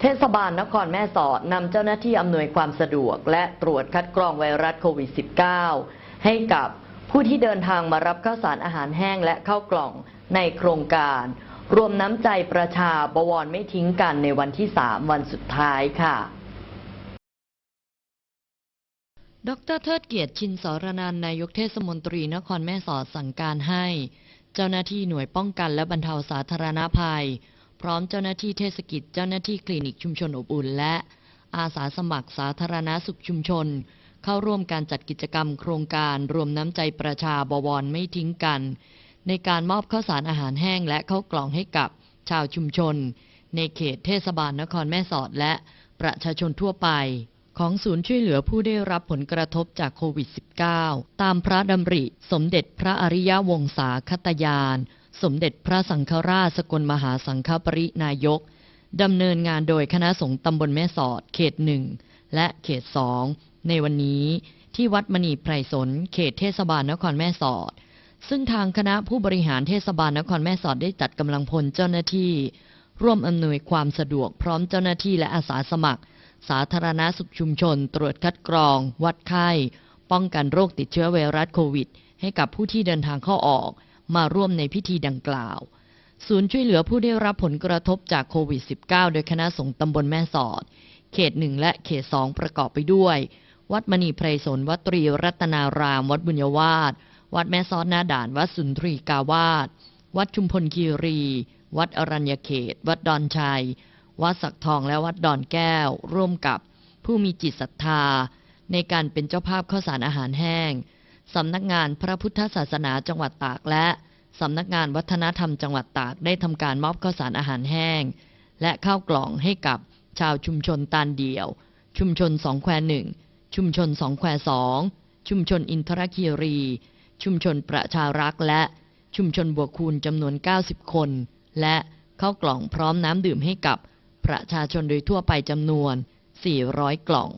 เทศบาลนครแม่สอดนำเจ้าหน้าที่อำนวยความสะดวก และตรวจคัดกรองไวรัสโควิด -19 ให้กับผู้ที่เดินทางมารับข้าวสารอาหารแห้งและข้าวกล่องในโครงการ รวมน้ำใจประชาบวรไม่ทิ้งกันในวันที่ 3 วันสุดท้ายค่ะ ดรเทิดเกียรติชินสรนันนายกเทศมนตรีนครแม่สอดสั่งการให้ เจ้าหน้าที่หน่วยป้องกันและบรรเทาสาธารณภัย พร้อมเจ้าหน้าที่เทศกิจ เจ้าหน้าที่คลินิกชุมชนอบอุ่น และอาสาสมัครสาธารณสุขชุมชน เข้าร่วมการจัดกิจกรรมโครงการรวมน้ำใจประชาบวรไม่ทิ้งกัน ในการมอบข้าวสารอาหารแห้งและข้าวกล่องให้กับชาวชุมชน ในเขตเทศบาลนครแม่สอดและประชาชนทั่วไป ของศูนย์ช่วยเหลือผู้ได้รับผลกระทบจากโควิด -19 ตามพระดำริสมเด็จพระอริยวงศาคตยาน สมเด็จพระสังฆราชสกลมหาสังฆปรินายก ดำเนินงานโดยคณะสงฆ์ตำบลแม่สอด เขตหนึ่งและเขตสองในวันนี้ที่วัดมณีไพรสน เขตเทศบาลนครแม่สอด ซึ่งทางคณะผู้บริหารเทศบาลนครแม่สอดได้จัดกำลังพลเจ้าหน้าที่ ร่วมอำนวยความสะดวกพร้อมเจ้าหน้าที่และอาสาสมัคร สาธารณสุขชุมชน ตรวจคัดกรอง วัดไข้ ป้องกันโรคติดเชื้อไวรัสโควิด ให้กับผู้ที่เดินทางเข้าออก มาร่วมในพิธีดังกล่าว ศูนย์ช่วยเหลือผู้ได้รับผลกระทบจากโควิด -19 โดยคณะสงฆ์ตำบลแม่สอด เขตหนึ่งและเขตสองประกอบไปด้วย วัดมณีไพรสนวัดตรีรัตนาราม วัดบุญยวาสวัดแม่ซอดหน้าด่าน วัดสุนทรีกาวาสวัดชุมพลคีรี วัดอรัญญเขต วัดดอนชัย วัดสักทองและวัดดอนแก้ว ร่วมกับผู้มีจิตศรัทธา ในการเป็นเจ้าภาพข้าวสารอาหารแห้ง สำนักงานพระพุทธศาสนาจังหวัดตากและสำนักงานวัฒนธรรมจังหวัดตากได้ทำการมอบข้าวสารอาหารแห้ง และข้าวกล่องให้กับชาวชุมชนตานเดี่ยว ชุมชนสองแควหนึ่งชุมชนสองแควสองชุมชนอินทรคีรี ชุมชนประชารักษ์และชุมชนบัวคูณจำนวน 90 คน และข้าวกล่องพร้อมน้ำดื่มให้กับประชาชนโดยทั่วไปจำนวน 400 กล่อง